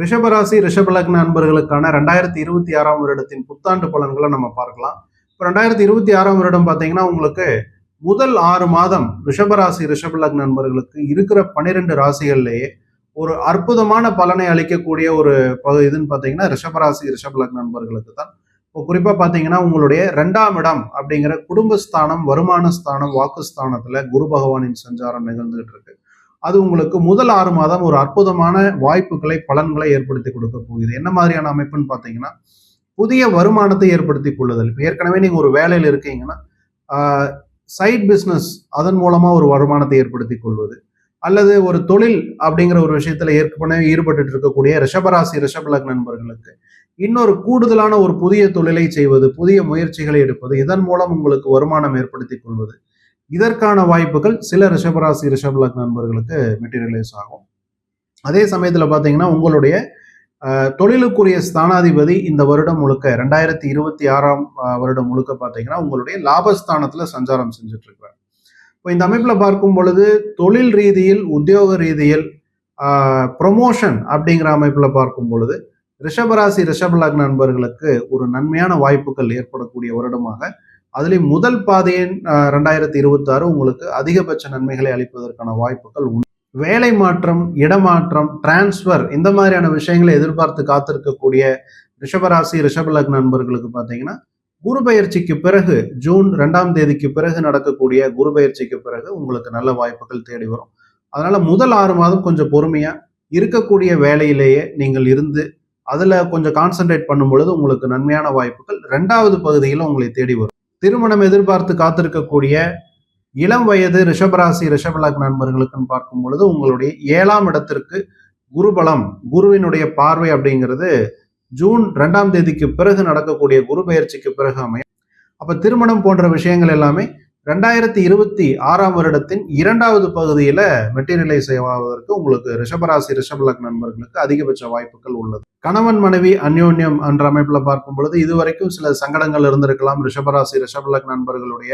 ரிஷபராசி ரிஷபலக்ன நண்பர்களுக்கான ரெண்டாயிரத்தி இருபத்தி ஆறாம் வருடத்தின் புத்தாண்டு பலன்களை நம்ம பார்க்கலாம். இப்போ ரெண்டாயிரத்தி இருபத்தி ஆறாம் வருடம் பார்த்தீங்கன்னா உங்களுக்கு முதல் ஆறு மாதம் ரிஷபராசி ரிஷபலக்ன நண்பர்களுக்கு இருக்கிற பன்னிரெண்டு ராசிகள்லேயே ஒரு அற்புதமான பலனை அளிக்கக்கூடிய ஒரு இதுன்னு பார்த்தீங்கன்னா ரிஷபராசி ரிஷபலக்ன நண்பர்களுக்கு தான். இப்போ குறிப்பாக பார்த்தீங்கன்னா உங்களுடைய ரெண்டாம் இடம் அப்படிங்கிற குடும்பஸ்தானம் வருமான ஸ்தானம் வாக்குஸ்தானத்தில் குரு பகவானின் சஞ்சாரம் நிகழ்ந்துகிட்டு இருக்கு. அது உங்களுக்கு முதல் ஆறு மாதம் ஒரு அற்புதமான வாய்ப்புகளை பலன்களை ஏற்படுத்தி கொடுக்க போகுது. என்ன மாதிரியான அமைப்புன்னு பார்த்தீங்கன்னா புதிய வருமானத்தை ஏற்படுத்தி கொள்ளுதல். இப்போ ஏற்கனவே நீங்கள் ஒரு வேலையில் இருக்கீங்கன்னா சைட் பிஸ்னஸ் அதன் மூலமாக ஒரு வருமானத்தை ஏற்படுத்தி கொள்வது. அல்லது ஒரு தொழில் அப்படிங்கிற ஒரு விஷயத்தில் ஏற்கனவே ஈடுபட்டு இருக்கக்கூடிய ரிஷபராசி ரிஷபலக் நண்பர்களுக்கு இன்னொரு கூடுதலான ஒரு புதிய தொழிலை செய்வது புதிய முயற்சிகளை எடுப்பது இதன் மூலம் உங்களுக்கு வருமானம் ஏற்படுத்தி கொள்வது. இதற்கான வாய்ப்புகள் சில ரிஷபராசி ரிஷபலக் நண்பர்களுக்கு மெட்டீரியலைஸ் ஆகும். அதே சமயத்தில் பார்த்தீங்கன்னா உங்களுடைய தொழிலுக்குரிய ஸ்தானாதிபதி இந்த வருடம் முழுக்க ரெண்டாயிரத்தி இருபத்தி ஆறாம் வருடம் முழுக்க பார்த்தீங்கன்னா உங்களுடைய லாபஸ்தானத்தில் சஞ்சாரம் செஞ்சுட்டு இருக்கிறார் இப்போ இந்த அமைப்பில் பார்க்கும் பொழுது தொழில் ரீதியில் உத்தியோக ரீதியில் ப்ரொமோஷன் அப்படிங்கிற அமைப்பில் பார்க்கும் பொழுது ரிஷபராசி ரிஷபலக் நண்பர்களுக்கு ஒரு நன்மையான வாய்ப்புகள் ஏற்படக்கூடிய வருடமாக அதுலேயும் முதல் பாதையின் ரெண்டாயிரத்தி இருபத்தாறு உங்களுக்கு அதிகபட்ச நன்மைகளை அளிப்பதற்கான வாய்ப்புகள் உண்டு. வேலை மாற்றம் இடமாற்றம் டிரான்ஸ்ஃபர் இந்த மாதிரியான விஷயங்களை எதிர்பார்த்து காத்திருக்கக்கூடிய ரிஷபராசி ரிஷபலக் நண்பர்களுக்கு பார்த்தீங்கன்னா குரு பயிற்சிக்கு பிறகு ஜூன் ரெண்டாம் தேதிக்கு பிறகு நடக்கக்கூடிய குரு பயிற்சிக்கு பிறகு உங்களுக்கு நல்ல வாய்ப்புகள் தேடி வரும். அதனால முதல் ஆறு மாதம் கொஞ்சம் பொறுமையா இருக்கக்கூடிய வேலையிலேயே நீங்கள் இருந்து அதுல கொஞ்சம் கான்சென்ட்ரேட் பண்ணும் பொழுது உங்களுக்கு நன்மையான வாய்ப்புகள் ரெண்டாவது பகுதியில் உங்களை தேடி வரும். திருமணம் எதிர்பார்த்து காத்திருக்கக்கூடிய இளம் வயது ரிஷபராசி ரிஷபலக் நண்பர்களுக்குன்னு பார்க்கும் பொழுது உங்களுடைய ஏழாம் இடத்திற்கு குருபலம் குருவினுடைய பார்வை அப்படிங்கிறது ஜூன் ரெண்டாம் தேதிக்கு பிறகு நடக்கக்கூடிய குரு பயிற்சிக்கு பிறகு அமையும். அப்ப திருமணம் போன்ற விஷயங்கள் எல்லாமே ரெண்டாயிரத்தி இருபத்தி ஆறாம் வருடத்தின் இரண்டாவது பகுதியில மெட்டீரியலைஸ் ஆவதற்கு உங்களுக்கு ரிஷபராசி ரிஷபலக் நண்பர்களுக்கு அதிகபட்ச வாய்ப்புகள் உள்ளது. கணவன் மனைவி அந்யோன்யம் என்ற அமைப்புல பார்க்கும் பொழுது இதுவரைக்கும் சில சங்கடங்கள் இருந்திருக்கலாம். ரிஷபராசி ரிஷபலக் நண்பர்களுடைய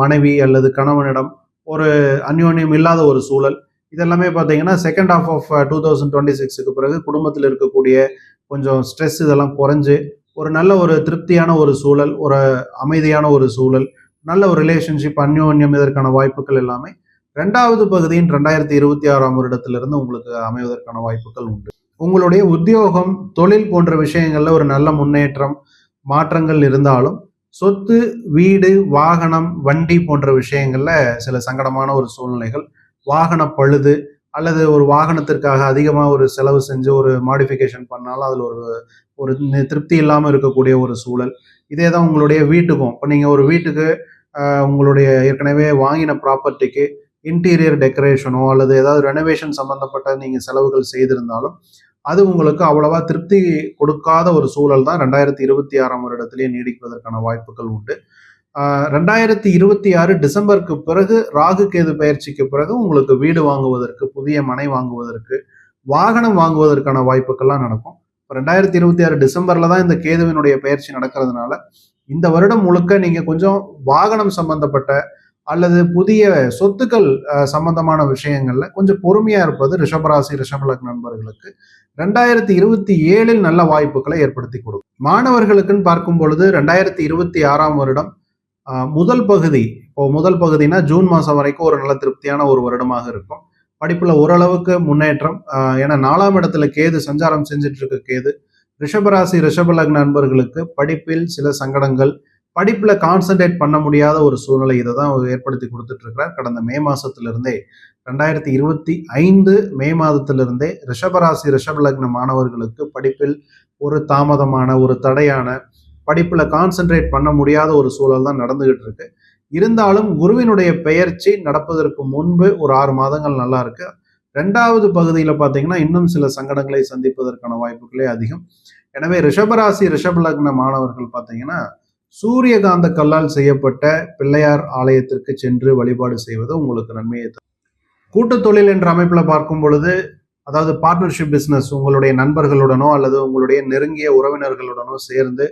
மனைவி அல்லது கணவனிடம் ஒரு அந்யோன்யம் இல்லாத ஒரு சூழல். இதெல்லாமே பார்த்தீங்கன்னா second half of two thousand twenty சிக்ஸுக்கு பிறகு குடும்பத்தில் இருக்கக்கூடிய கொஞ்சம் ஸ்ட்ரெஸ் இதெல்லாம் குறைஞ்சு ஒரு நல்ல ஒரு திருப்தியான ஒரு சூழல் ஒரு அமைதியான ஒரு சூழல் நல்ல ஒரு ரிலேஷன்ஷிப் அந்யோன்யம் இதற்கான வாய்ப்புகள் எல்லாமே. ரெண்டாவது பகுதியின் ரெண்டாயிரத்தி இருபத்தி ஆறாம் வருடத்திலிருந்து உங்களுக்கு அமைவதற்கான வாய்ப்புகள் உண்டு. உங்களுடைய உத்தியோகம் தொழில் போன்ற விஷயங்கள்ல ஒரு நல்ல முன்னேற்றம் மாற்றங்கள் இருந்தாலும் சொத்து வீடு வாகனம் வண்டி போன்ற விஷயங்கள்ல சில சங்கடமான ஒரு சூழ்நிலைகள் வாகன பழுது அல்லது ஒரு வாகனத்திற்காக அதிகமாக ஒரு செலவு செஞ்சு ஒரு மாடிஃபிகேஷன் பண்ணாலும் அதில் ஒரு ஒரு திருப்தி இல்லாமல் இருக்கக்கூடிய ஒரு சூழல். இதே தான் உங்களுடைய வீட்டுக்கும். இப்போ நீங்கள் ஒரு வீட்டுக்கு உங்களுடைய ஏற்கனவே வாங்கின ப்ராப்பர்ட்டிக்கு இன்டீரியர் டெக்கரேஷனோ அல்லது ஏதாவது ரெனோவேஷன் சம்மந்தப்பட்ட நீங்கள் செலவுகள் செய்திருந்தாலும் அது உங்களுக்கு அவ்வளவா திருப்தி கொடுக்காத ஒரு சூழல் தான் ரெண்டாயிரத்தி இருபத்தி ஆறாம் வருடத்திலேயே நீடிப்பதற்கான வாய்ப்புகள் உண்டு. ரெண்டாயிரத்தி இருபத்தி ஆறு டிசம்பருக்கு பிறகு ராகு கேது பயிற்சிக்கு பிறகு உங்களுக்கு வீடு வாங்குவதற்கு புதிய மனை வாங்குவதற்கு வாகனம் வாங்குவதற்கான வாய்ப்புகள்லாம் நடக்கும். ரெண்டாயிரத்தி இருபத்தி ஆறு டிசம்பர்ல தான் இந்த கேதுவினுடைய பயிற்சி நடக்கிறதுனால இந்த வருடம் முழுக்க நீங்க கொஞ்சம் வாகனம் சம்பந்தப்பட்ட அல்லது புதிய சொத்துக்கள் சம்பந்தமான விஷயங்கள்ல கொஞ்சம் பொறுமையா இருப்பது ரிஷபராசி ரிஷபலக் நண்பர்களுக்கு ரெண்டாயிரத்தி இருபத்தி ஏழில் நல்ல வாய்ப்புகளை ஏற்படுத்தி கொடுக்கும். மாணவர்களுக்குன்னு பார்க்கும் பொழுது ரெண்டாயிரத்தி இருபத்தி ஆறாம் வருடம் முதல் பகுதி. இப்போ முதல் பகுதினா ஜூன் மாதம் வரைக்கும் ஒரு நல்ல திருப்தியான ஒரு வருடமாக இருக்கும். படிப்பில் ஓரளவுக்கு முன்னேற்றம். ஏன்னா நாலாம் இடத்துல கேது சஞ்சாரம் செஞ்சுட்டு இருக்க கேது. ரிஷபராசி ரிஷபலக் நண்பர்களுக்கு படிப்பில் சில சங்கடங்கள். படிப்பில் கான்சென்ட்ரேட் பண்ண முடியாத ஒரு சூழ்நிலை இதை தான் ஏற்படுத்தி கொடுத்துட்டு இருக்கிறார் கடந்த மே மாதத்திலிருந்தே ரெண்டாயிரத்தி இருபத்தி ஐந்து மே மாதத்திலிருந்தே ரிஷபராசி ரிஷபலக்ன மாணவர்களுக்கு படிப்பில் ஒரு தாமதமான ஒரு தடையான படிப்பில் கான்சென்ட்ரேட் பண்ண முடியாத ஒரு சூழல் தான் நடந்துகிட்டு இருக்கு. இருந்தாலும் குருவினுடைய பெயர்ச்சி நடப்பதற்கு முன்பு ஒரு ஆறு மாதங்கள் நல்லா இருக்கு. ரெண்டாவது பகுதியில் பார்த்தீங்கன்னா இன்னும் சில சங்கடங்களை சந்திப்பதற்கான வாய்ப்புகளே அதிகம். எனவே ரிஷபராசி ரிஷப லக்ன மாணவர்கள் பார்த்தீங்கன்னா சூரியகாந்த கல்லால் செய்யப்பட்ட பிள்ளையார் ஆலயத்திற்கு சென்று வழிபாடு செய்வது உங்களுக்கு நன்மையை தரும். கூட்டு தொழில் என்ற அமைப்பில் பார்க்கும் பொழுது அதாவது பார்ட்னர்ஷிப் பிஸ்னஸ் உங்களுடைய நண்பர்களுடனோ அல்லது உங்களுடைய நெருங்கிய உறவினர்களுடனோ சேர்ந்து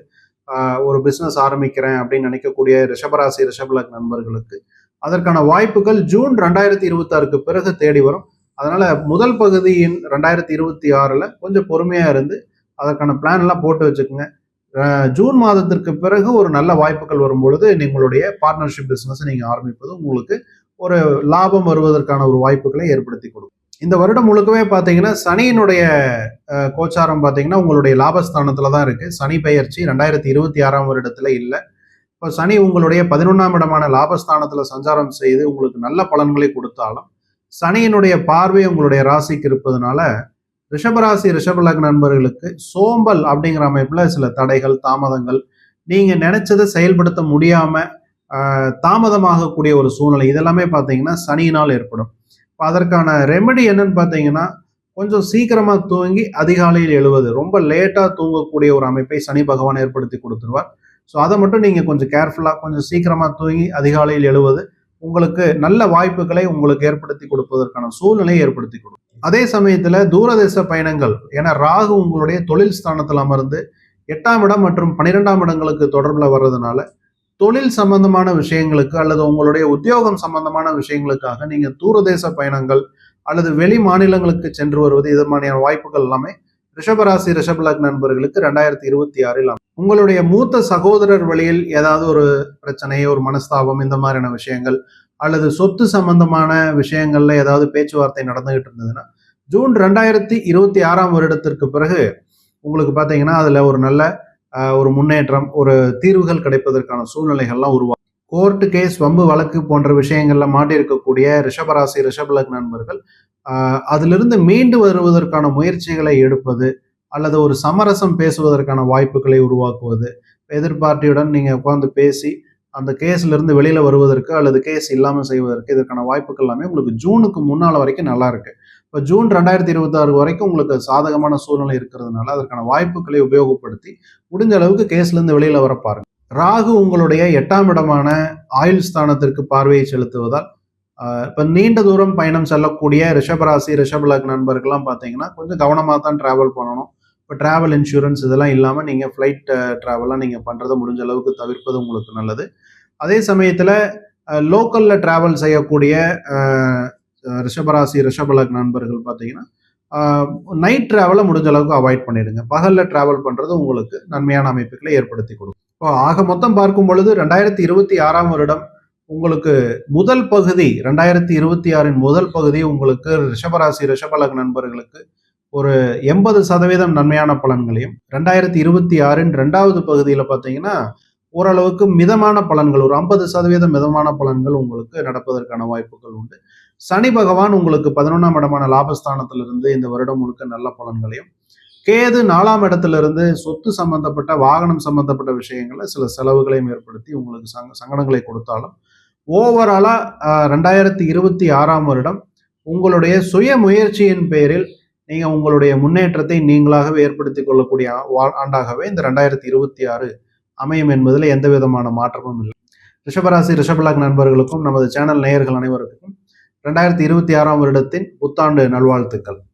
ஒரு பிஸ்னஸ் ஆரம்பிக்கிறேன் அப்படின்னு நினைக்கக்கூடிய ரிஷபராசி ரிஷபலக் நண்பர்களுக்கு. அதற்கான வாய்ப்புகள் ஜூன் ரெண்டாயிரத்தி இருபத்தாறுக்கு பிறகு தேடி வரும். அதனால முதல் பகுதியின் ரெண்டாயிரத்தி இருபத்தி ஆறில் கொஞ்சம் பொறுமையாக இருந்து அதற்கான பிளான் எல்லாம் போட்டு வச்சுக்கோங்க. ஜூன் மாதத்திற்கு பிறகு ஒரு நல்ல வாய்ப்புகள் வரும் பொழுது நீங்களுடைய பார்ட்னர்ஷிப் பிஸ்னஸை நீங்கள் ஆரம்பிப்பது உங்களுக்கு ஒரு லாபம் வருவதற்கான ஒரு வாய்ப்புகளை ஏற்படுத்தி கொடுக்கும். இந்த வருடம் முழுக்கவே பார்த்தீங்கன்னா சனியினுடைய கோச்சாரம் பார்த்தீங்கன்னா உங்களுடைய லாபஸ்தானத்தில் தான் இருக்குது சனி பெயர்ச்சி ரெண்டாயிரத்தி இருபத்தி ஆறாம் வருடத்தில் இல்லை. இப்போ சனி உங்களுடைய பதினொன்றாம் இடமான லாபஸ்தானத்தில் சஞ்சாரம் செய்து உங்களுக்கு நல்ல பலன்களை கொடுத்தாலும் சனியினுடைய பார்வை உங்களுடைய ராசிக்கு இருப்பதனால ரிஷபராசி ரிஷப லக்ன நண்பர்களுக்கு சோம்பல் அப்படிங்கிற அமைப்பில் சில தடைகள் தாமதங்கள் நீங்கள் நினைச்சதை செயல்படுத்த முடியாமல் தாமதமாகக்கூடிய ஒரு சூழ்நிலை இதெல்லாமே பார்த்தீங்கன்னா சனியினால் ஏற்படும். அதற்கான ரெமெடி என்னன்னு பார்த்தீங்கன்னா கொஞ்சம் சீக்கிரமாக தூங்கி அதிகாலையில் எழுவது. ரொம்ப லேட்டாக தூங்கக்கூடிய ஒரு அமைப்பை சனி பகவான் ஏற்படுத்தி கொடுத்துருவார். ஸோ அதை மட்டும் நீங்கள் கொஞ்சம் கேர்ஃபுல்லாக கொஞ்சம் சீக்கிரமாக தூங்கி அதிகாலையில் எழுவது உங்களுக்கு நல்ல வாய்ப்புகளை உங்களுக்கு ஏற்படுத்தி கொடுப்பதற்கான சூழ்நிலையை ஏற்படுத்தி கொடுக்கும். அதே சமயத்தில் தூரதேச பயணங்கள் ஏன்னா ராகு உங்களுடைய தொழில் ஸ்தானத்தில் அமர்ந்து எட்டாம் இடம் மற்றும் பன்னிரெண்டாம் இடங்களுக்கு தொடர்பில் வர்றதுனால தொழில் சம்பந்தமான விஷயங்களுக்கு அல்லது உங்களுடைய உத்தியோகம் சம்பந்தமான விஷயங்களுக்காக நீங்கள் தூரதேச பயணங்கள் அல்லது வெளி மாநிலங்களுக்கு சென்று வருவது இது மாதிரியான வாய்ப்புகள் எல்லாமே ரிஷபராசி ரிஷப நண்பர்களுக்கு ரெண்டாயிரத்தி இருபத்தி ஆறில் உங்களுடைய மூத்த சகோதரர் வழியில் ஏதாவது ஒரு பிரச்சனை ஒரு மனஸ்தாபம் இந்த மாதிரியான விஷயங்கள் அல்லது சொத்து சம்பந்தமான விஷயங்கள்ல ஏதாவது பேச்சுவார்த்தை நடந்துகிட்டு இருந்ததுன்னா ஜூன் ரெண்டாயிரத்தி இருபத்தி ஆறாம் வருடத்திற்கு பிறகு உங்களுக்கு பார்த்தீங்கன்னா அதில் ஒரு நல்ல ஒரு முன்னேற்றம் ஒரு தீர்வுகள் கிடைப்பதற்கான சூழ்நிலைகள்லாம் உருவாகும். கோர்ட்டு கேஸ் வம்பு வழக்கு போன்ற விஷயங்களில் மாட்டியிருக்கக்கூடிய ரிஷபராசி ரிஷப நண்பர்கள் அதிலிருந்து மீண்டு வருவதற்கான முயற்சிகளை எடுப்பது அல்லது ஒரு சமரசம் பேசுவதற்கான வாய்ப்புகளை உருவாக்குவது எதிர்பார்ட்டியுடன் நீங்கள் உட்காந்து பேசி அந்த கேஸ்லேருந்து வெளியில் வருவதற்கு அல்லது கேஸ் இல்லாமல் செய்வதற்கு இதற்கான வாய்ப்புகள் எல்லாமே உங்களுக்கு ஜூனுக்கு முன்னால் வரைக்கும் நல்லா இருக்குது இப்போ ஜூன் ரெண்டாயிரத்தி இருபத்தாறு வரைக்கும் உங்களுக்கு சாதகமான சூழ்நிலை இருக்கிறதுனால அதற்கான வாய்ப்புகளை உபயோகப்படுத்தி முடிஞ்ச அளவுக்கு கேஸ்லேருந்து வெளியில் வர பாருங்க. ராகு உங்களுடைய எட்டாம் இடமான ஆயுள் ஸ்தானத்திற்கு பார்வையை செலுத்துவதால் இப்போ நீண்ட தூரம் பயணம் செல்லக்கூடிய ரிஷபராசி ரிஷபலக் நண்பர்கள்லாம் பார்த்தீங்கன்னா கொஞ்சம் கவனமாக தான் ட்ராவல் பண்ணணும். இப்போ ட்ராவல் இன்சூரன்ஸ் இதெல்லாம் இல்லாமல் நீங்கள் ஃப்ளைட் ட்ராவல்லாம் நீங்கள் பண்ணுறதை முடிஞ்ச அளவுக்கு தவிர்ப்பது உங்களுக்கு நல்லது. அதே சமயத்தில் லோக்கலில் ட்ராவல் செய்யக்கூடிய ரிஷபராசி ரிஷபலக் நண்பர்கள் பார்த்தீங்கன்னா நைட் ட்ராவலை முடிஞ்ச அளவுக்கு அவாய்ட் பண்ணிடுங்க. பகலில் டிராவல் பண்ணுறது உங்களுக்கு நன்மையான அமைப்புகளை ஏற்படுத்தி கொடுக்கும். இப்போ ஆக மொத்தம் பார்க்கும் பொழுது ரெண்டாயிரத்தி இருபத்தி ஆறாம் வருடம் உங்களுக்கு முதல் பகுதி ரெண்டாயிரத்தி இருபத்தி ஆறின் முதல் பகுதி உங்களுக்கு ரிஷபராசி ரிஷபலக் நண்பர்களுக்கு ஒரு எண்பது சதவீதம் நன்மையான பலன்களையும் ரெண்டாயிரத்தி இருபத்தி ஆறின் ரெண்டாவது பகுதியில் பார்த்தீங்கன்னா ஓரளவுக்கு மிதமான பலன்கள் ஒரு ஐம்பது சதவீதம் மிதமான பலன்கள் உங்களுக்கு நடப்பதற்கான வாய்ப்புகள் உண்டு. சனி பகவான் உங்களுக்கு பதினொன்றாம் இடமான லாபஸ்தானத்திலிருந்து இந்த வருடம் முழுக்க நல்ல பலன்களையும் கேது நாலாம் இடத்திலிருந்து சொத்து சம்பந்தப்பட்ட வாகனம் சம்பந்தப்பட்ட விஷயங்கள்ல சில செலவுகளையும் ஏற்படுத்தி உங்களுக்கு சங்க சங்கடங்களை கொடுத்தாலும் ஓவராலாக ரெண்டாயிரத்தி இருபத்தி ஆறாம் வருடம் உங்களுடைய சுய முயற்சியின் பேரில் நீங்கள் உங்களுடைய முன்னேற்றத்தை நீங்களாகவே ஏற்படுத்திக் கொள்ளக்கூடிய ஆண்டாகவே இந்த ரெண்டாயிரத்தி இருபத்தி ஆறு அமையும் என்பதில் எந்த விதமான மாற்றமும் இல்லை. ரிஷபராசி ரிஷபலாக் நண்பர்களுக்கும் நமது சேனல் நேயர்கள் அனைவருக்கும் ரெண்டாயிரத்தி இருபத்தி ஆறாம் வருடத்தின் புத்தாண்டு நல்வாழ்த்துக்கள்.